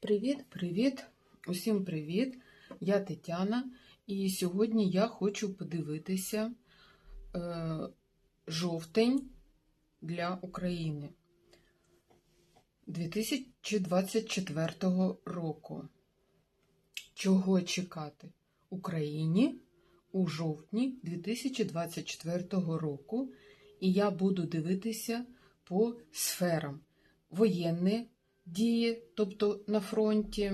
Привіт-привіт! Усім привіт! Я Тетяна, і сьогодні я хочу подивитися е, жовтень для України 2024 року. Чого чекати Україні у жовтні 2024 року? І я буду дивитися по сферам воєнне дії, тобто на фронті,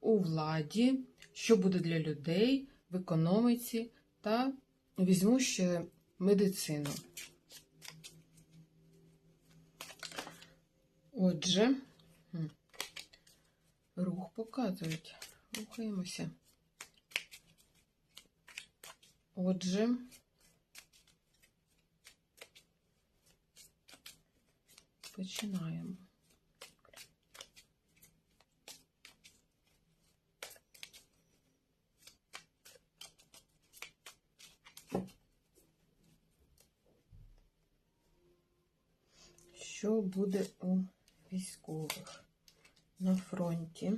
у владі, що буде для людей в економіці та візьму ще медицину. Отже, рух показують. Рухаємося. Отже, починаємо. Що буде у військових на фронті?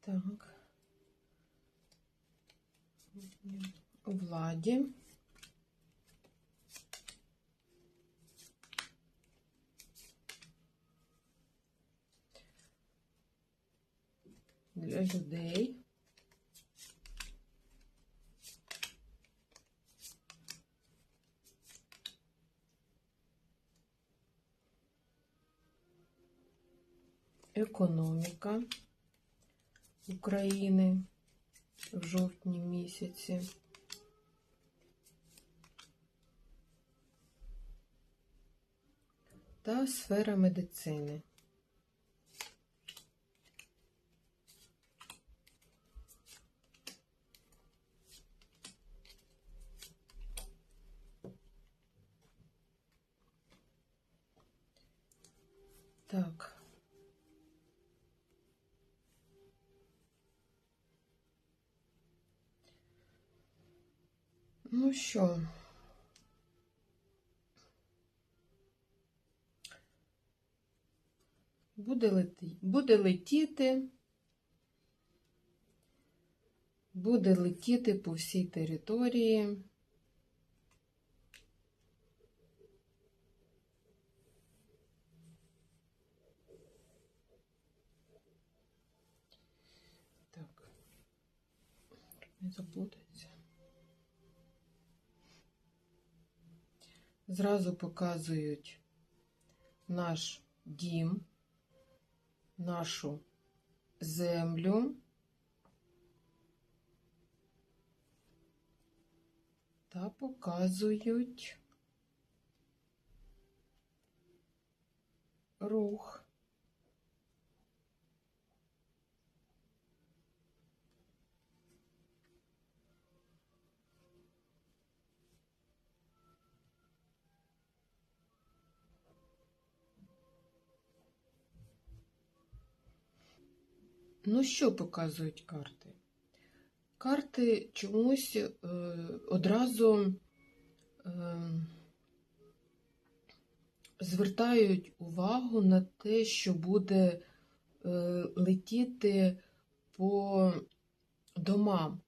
Так. У владі. Для людей. Економіка України в жовтні місяці. Та сфера медицини. Так. Ну що? Буде лети... буде летіти, буде летіти по всій території. Так, не заплутаться. Зразу показують наш дім, нашу землю та показують рух. Ну, що показують карти? Карти чомусь е, одразу е, звертають увагу на те, що буде е, летіти по домам.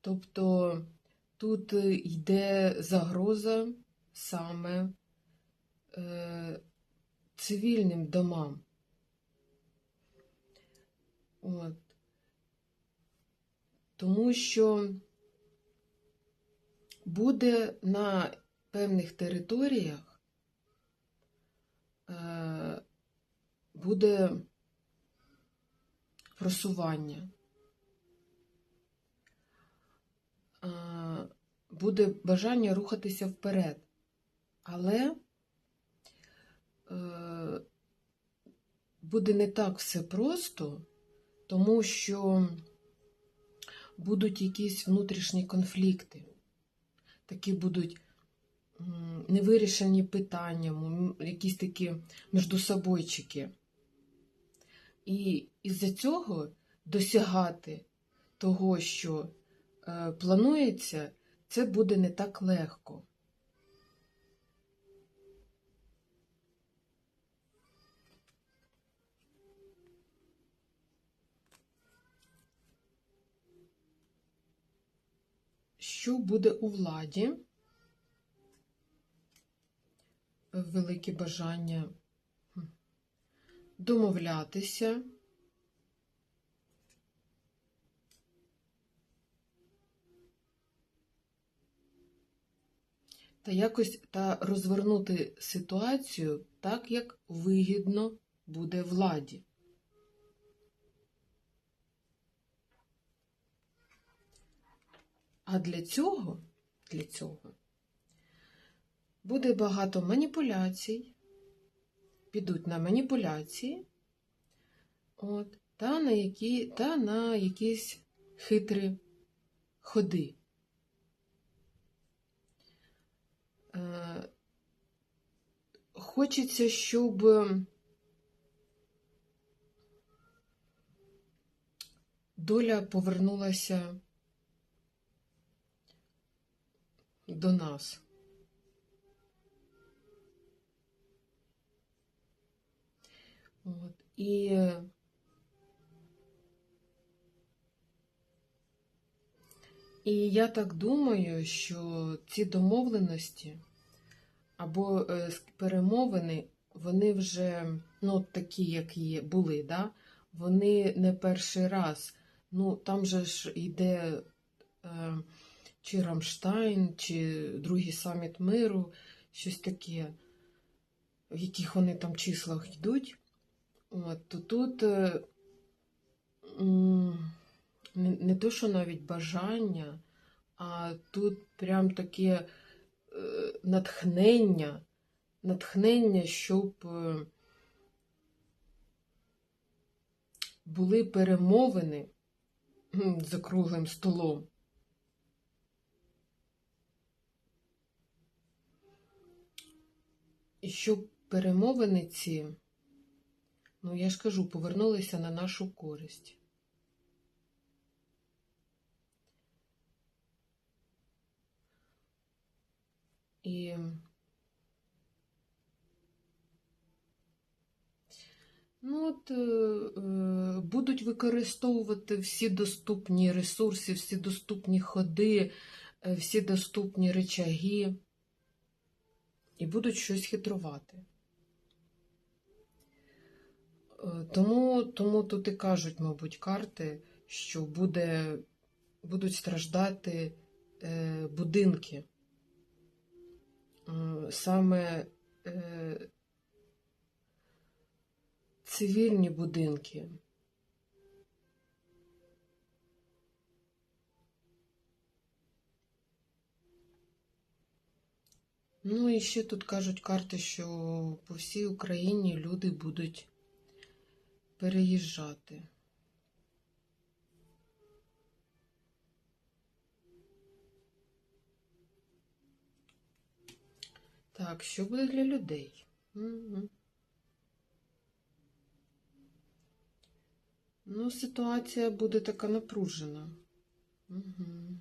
Тобто тут йде загроза саме е, цивільним домам. От. Тому що буде на певних територіях е, буде просування, е, буде бажання рухатися вперед, але е, буде не так все просто тому що будуть якісь внутрішні конфлікти, такі будуть невирішені питання, якісь такі міждособойчики. І із-за цього досягати того, що е, планується, це буде не так легко. Що буде у владі, велике бажання домовлятися. Та якось та розвернути ситуацію так, як вигідно буде владі. А для цього, для цього буде багато маніпуляцій, підуть на маніпуляції, от, та, на які, та на якісь хитрі ходи. Е, Хочеться, щоб доля повернулася до нас. От. І І я так думаю, що ці домовленості або е, перемовини, вони вже ну, такі, як є, були, да? вони не перший раз. Ну, там же ж йде е, чи Рамштайн, чи другий саміт миру, щось таке, в яких вони там числах йдуть. От, то тут е, не, то, що навіть бажання, а тут прям таке е, натхнення, натхнення, щоб е, були перемовини за круглим столом. Щоб перемовини ці, ну я ж кажу, повернулися на нашу користь. І ну, от, е, е, будуть використовувати всі доступні ресурси, всі доступні ходи, е, всі доступні речаги і будуть щось хитрувати. Е, Тому, тому тут і кажуть, мабуть, карти, що буде, будуть страждати е, будинки. Е, Саме е, цивільні будинки. Ну і ще тут кажуть карти, що по всій Україні люди будуть переїжджати. Так, що буде для людей? Мгм. Ну, ситуація буде така напружена. Угу.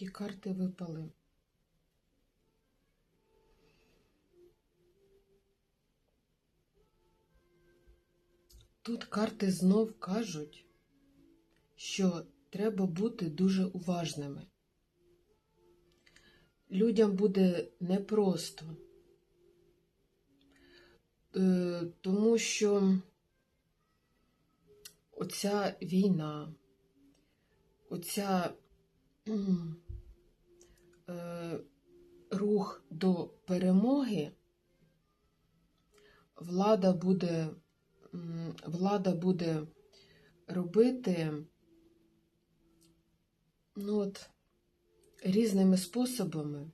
Такі карти випали. Тут карти знов кажуть, що треба бути дуже уважними. Людям буде непросто, Е, тому що оця війна, оця рух до перемоги, влада буде, влада буде робити ну от, різними способами.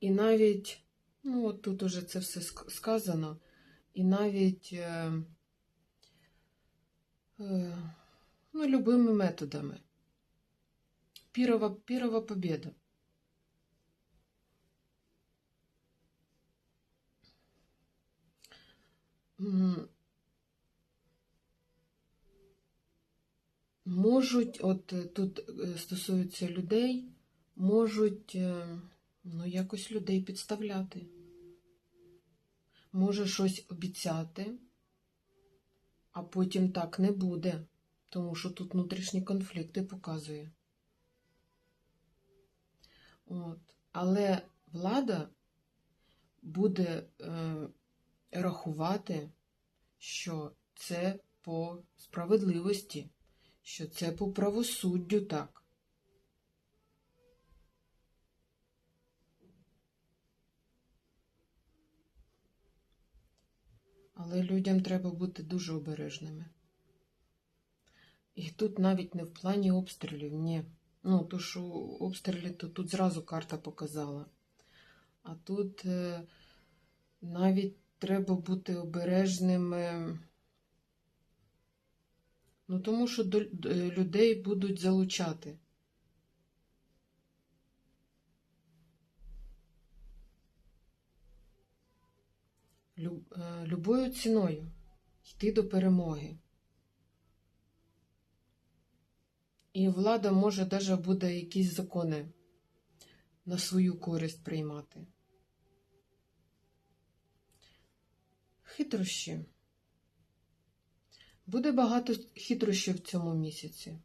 І навіть, ну от тут уже це все сказано, і навіть е, е, ну, любими методами. Пірова, пірова побєда. Можуть, от е, тут е, стосується людей, можуть е, ну, якось людей підставляти. Може щось обіцяти, а потім так не буде, тому що тут внутрішні конфлікти показує. От. Але влада буде е, рахувати, що це по справедливості, що це по правосуддю так. Але людям треба бути дуже обережними. І тут навіть не в плані обстрілів, ні. Ну, то, що обстріли, то тут зразу карта показала. А тут е, навіть треба бути обережними. Ну, тому що до, е, людей будуть залучати. Е, любою ціною йти до перемоги. І влада може навіть буде якісь закони на свою користь приймати. Хитрощі. Буде багато хитрощів в цьому місяці.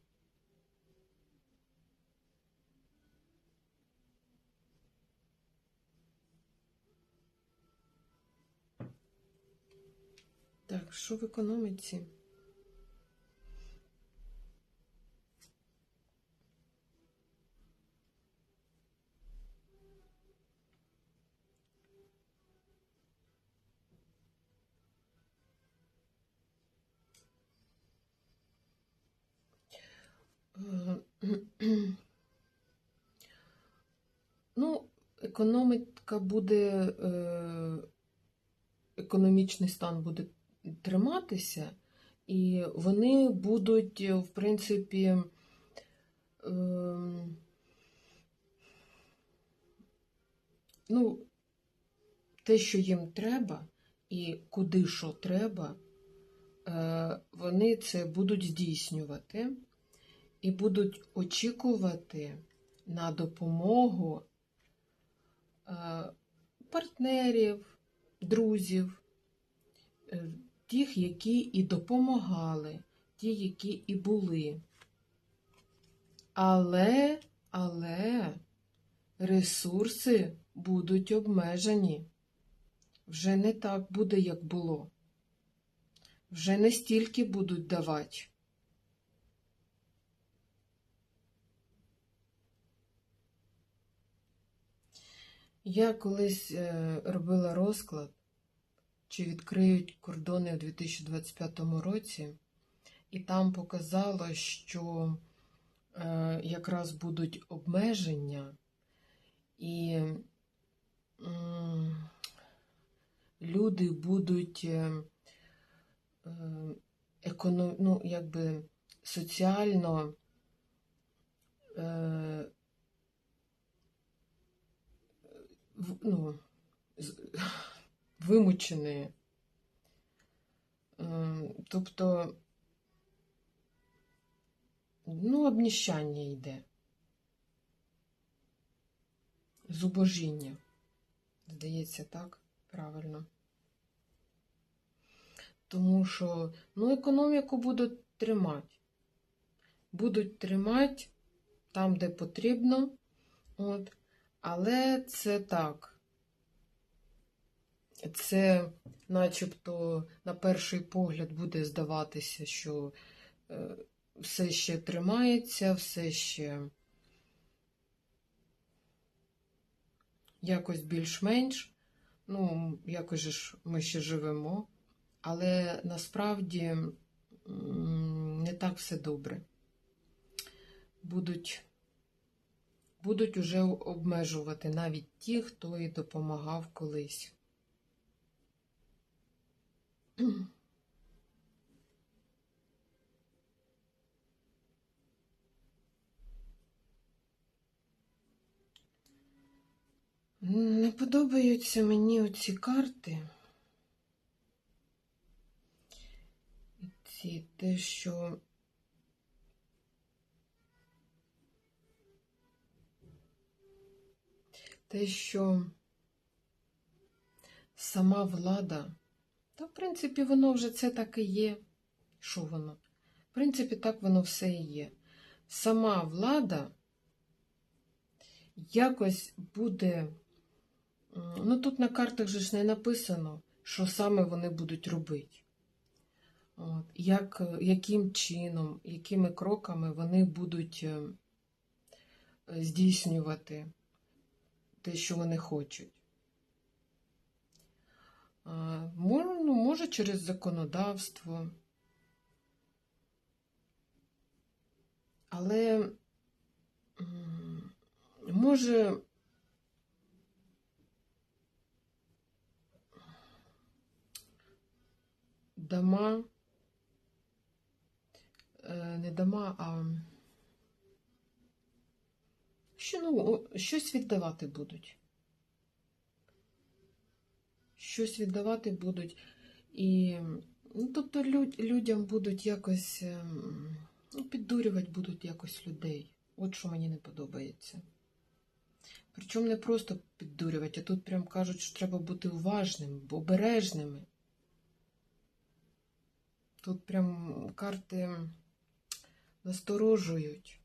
Так, що в економіці? Ну, економіка буде, е, економічний стан буде триматися, і вони будуть, в принципі, ну, те, що їм треба, і куди що треба, е, вони це будуть здійснювати і будуть очікувати на допомогу е, партнерів, друзів, е, тих, які і допомагали, ті, які і були. Але, але ресурси будуть обмежені. Вже не так буде, як було. Вже не стільки будуть давати. Я колись е, робила розклад, чи відкриють кордони у 2025 році, і там показало, що е, якраз будуть обмеження, і люди будуть е, ну, якби соціально. Е, в- ну, вимучені. Ем, Тобто, ну, обніщання йде. Зубожіння. Здається, так? Правильно. Тому що, ну, економіку будуть тримати. Будуть тримати там, де потрібно. От. Але це так. Це начебто на перший погляд буде здаватися, що е, все ще тримається, все ще якось більш-менш. Ну, якось ж ми ще живемо, але насправді не так все добре. Будуть будуть уже обмежувати навіть ті, хто і допомагав колись. Не подобаються мені оці карти. емоції, те, що те, що сама влада, та, в принципі, воно вже це так і є. Що воно? В принципі, так воно все і є. Сама влада якось буде. Ну, тут на картах же ж не написано, що саме вони будуть робити. Як, яким чином, якими кроками вони будуть е, здійснювати те, що вони хочуть. А, ну, може, через законодавство. Але може дома, е, не дома, а що, ну, щось віддавати будуть. Щось віддавати будуть. І, ну, тобто люд, людям будуть якось ем, ну, піддурювати будуть якось людей. От що мені не подобається. Причому не просто піддурювати, а тут прям кажуть, що треба бути уважним, обережними. Тут прям карти насторожують.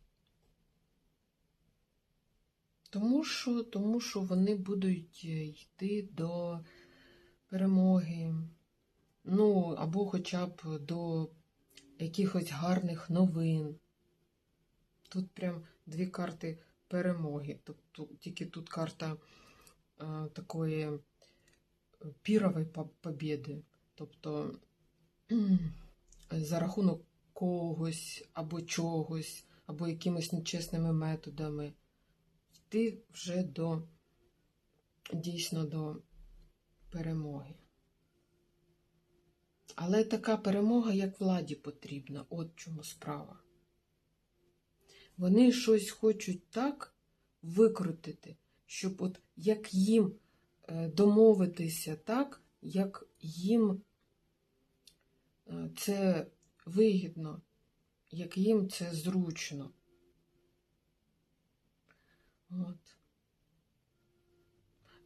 Тому що, тому що вони будуть е, йти до перемоги, ну, або хоча б до якихось гарних новин. Тут прям дві карти перемоги. Тобто тільки тут карта е, такої пірової по- побєди. Тобто за рахунок когось або чогось, або якимись нечесними методами йти вже до дійсно до перемоги. Але така перемога, як владі потрібна, от чому справа. Вони щось хочуть так викрутити, щоб от як їм е, домовитися так, як їм е, це вигідно, як їм це зручно. От.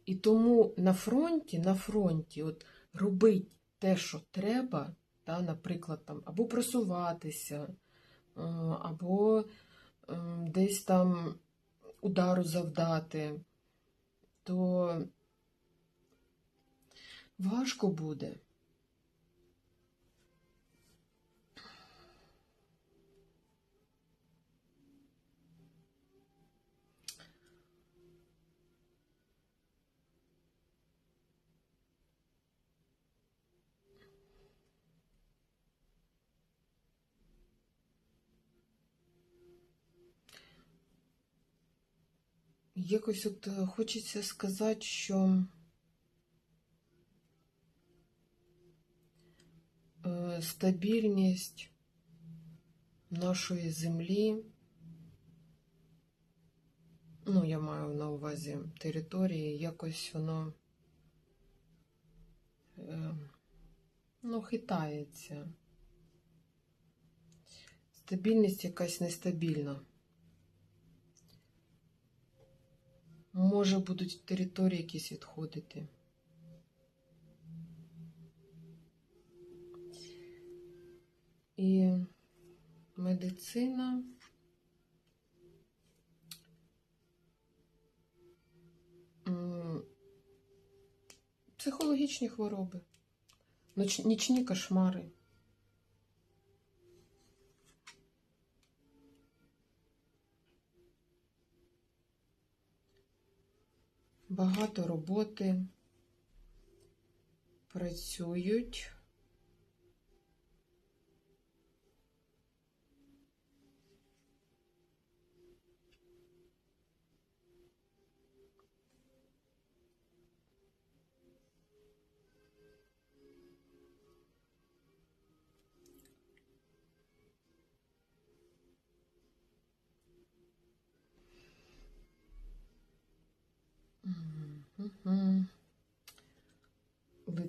І тому на фронті, на фронті, от робить те, що треба, та, наприклад, там, або просуватися, е, або ем, десь там удару завдати, то важко буде. Якось от е, хочеться сказати, що е, стабільність нашої землі, ну, я маю на увазі території, якось воно е, ну, хитається. Стабільність якась нестабільна. Може, будуть території якісь відходити. І медицина. Психологічні хвороби, нічні кошмари. Багато роботи працюють.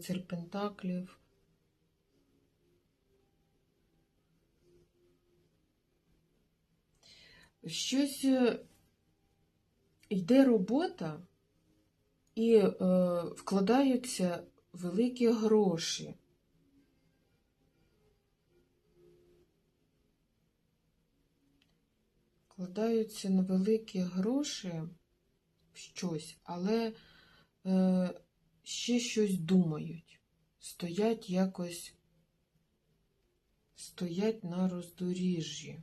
рицарь Пентаклів. Щось е, йде робота і е, вкладаються великі гроші. Вкладаються на великі гроші в щось, але е, ще щось думають. Стоять якось, стоять на роздоріжжі.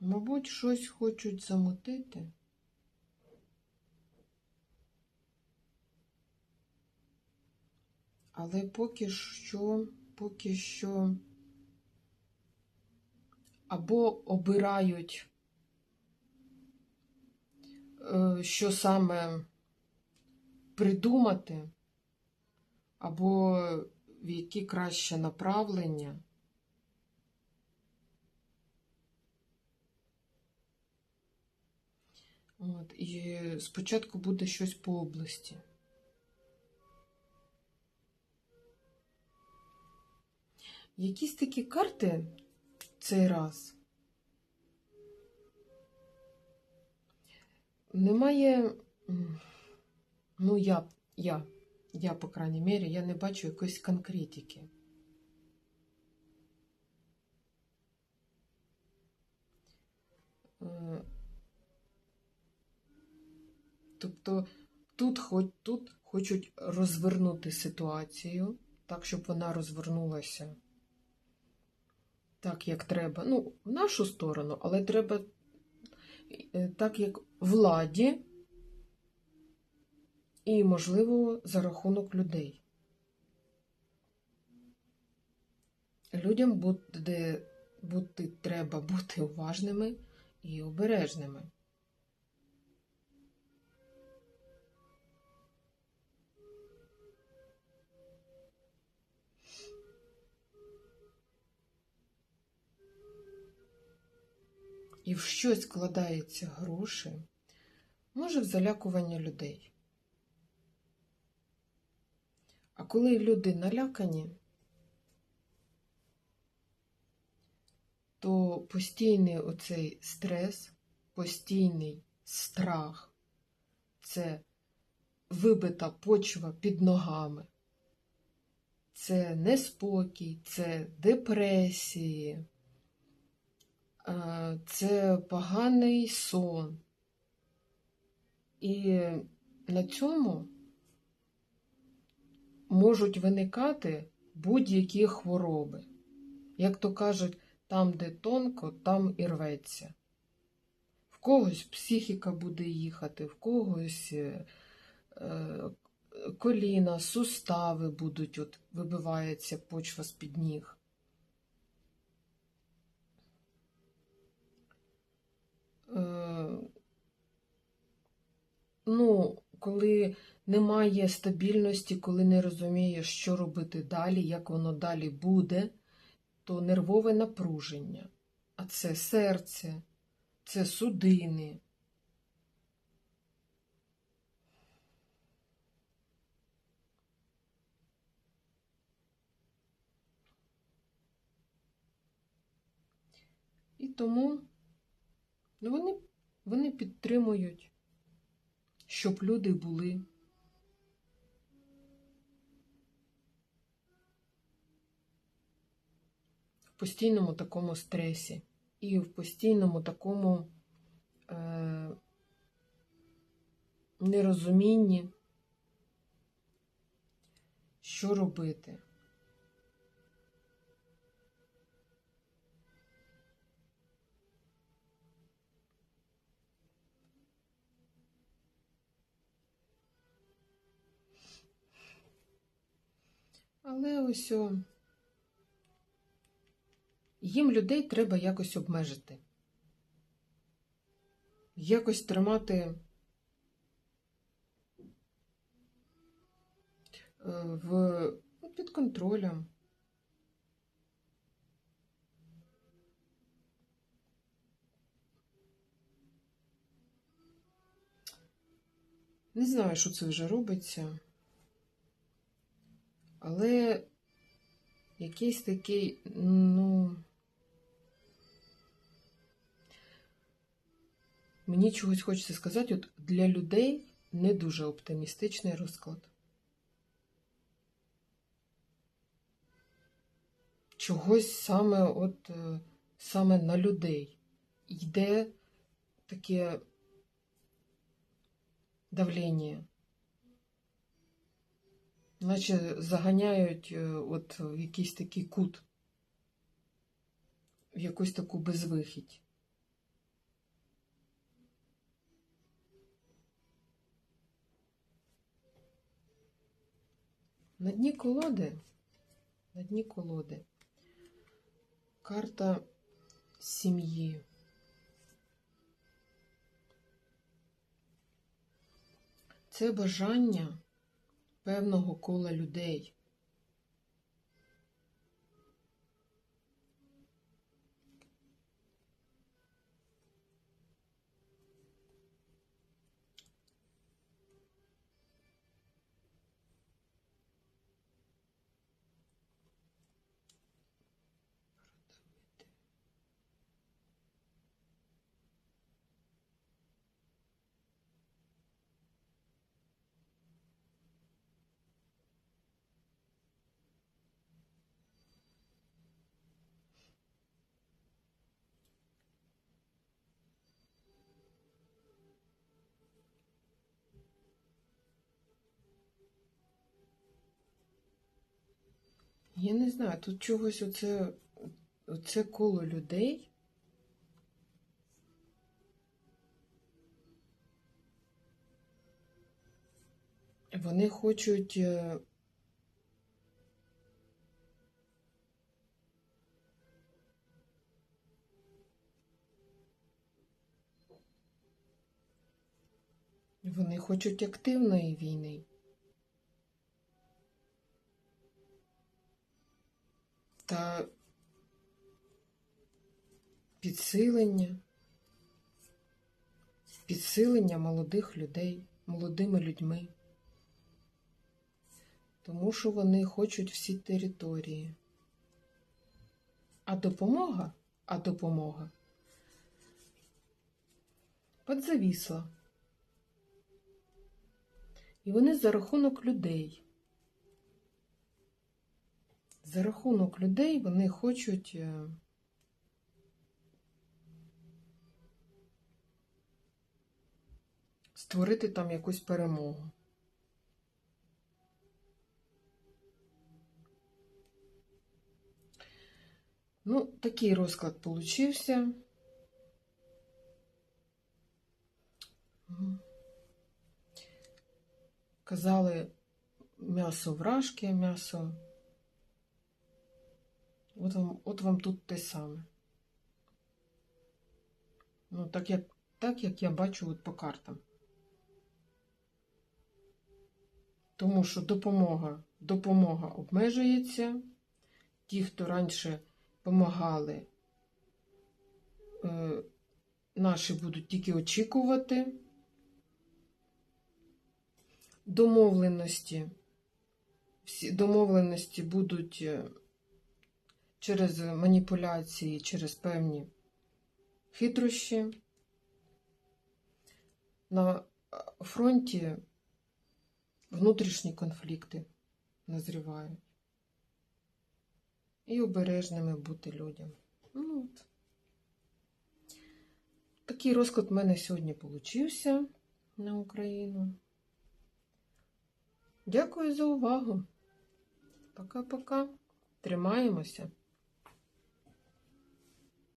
Мабуть, щось хочуть замутити. Але поки що, поки що або обирають, е, що саме придумати, або в які краще направлення. От, і спочатку буде щось по області. Якісь такі карти цей раз. Немає, ну, я, я, я, по крайній мірі, я не бачу якоїсь конкретики. Е, Тобто тут, хоч, тут хочуть розвернути ситуацію, так, щоб вона розвернулася так, як треба. Ну, в нашу сторону, але треба е, так, як владі, і, можливо, за рахунок людей. Людям буде, бути, треба бути уважними і обережними. І в щось вкладаються гроші, може в залякування людей. А коли люди налякані, то постійний оцей стрес, постійний страх це вибита почва під ногами, це неспокій, це депресії це поганий сон. І на цьому можуть виникати будь-які хвороби. Як то кажуть, там, де тонко, там і рветься. В когось психіка буде їхати, в когось е, коліна, сустави будуть, от вибивається почва з-під ніг. Е, ну, коли немає стабільності, коли не розумієш, що робити далі, як воно далі буде, то нервове напруження. А це серце, це судини. І тому Ну, вони, вони підтримують, щоб люди були. В постійному такому стресі і в постійному такому е, нерозумінні, що робити. Але ось о... їм людей треба якось обмежити. Якось тримати е, в, ну, під контролем. Не знаю, що це вже робиться. Але якийсь такий, ну. Мені чогось хочеться сказати, от для людей не дуже оптимістичний розклад. Чогось саме от е, саме на людей йде таке давлення. Наче заганяють е, от в якийсь такий кут, в якусь таку безвихідь. На дні колоди, на дні колоди карта сім'ї. Це бажання певного кола людей. Я не знаю, тут чогось оце, оце коло людей. Вони хочуть. е, Вони хочуть активної війни. Та підсилення, підсилення молодих людей, молодими людьми, тому що вони хочуть всі території. А допомога, а допомога подзавісла. І вони за рахунок людей. За рахунок людей вони хочуть е, створити там якусь перемогу. Ну, такий розклад получився. Казали м'ясо вражки, м'ясо. От вам, от вам тут те саме. Ну, так як, так як я бачу от по картам. Тому що допомога, допомога обмежується. Ті, хто раніше допомагали, е, наші будуть тільки очікувати. Домовленості. Всі домовленості будуть. Через маніпуляції, через певні хитрощі. На фронті внутрішні конфлікти назрівають. І обережними бути людям. Ну, от. Такий розклад в мене сьогодні получився на Україну. Дякую за увагу. Пока-пока. Тримаємося.